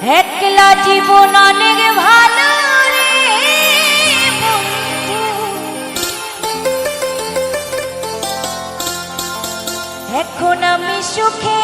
একলা জীবন অনেক ভালো রে এখন আমি সুখে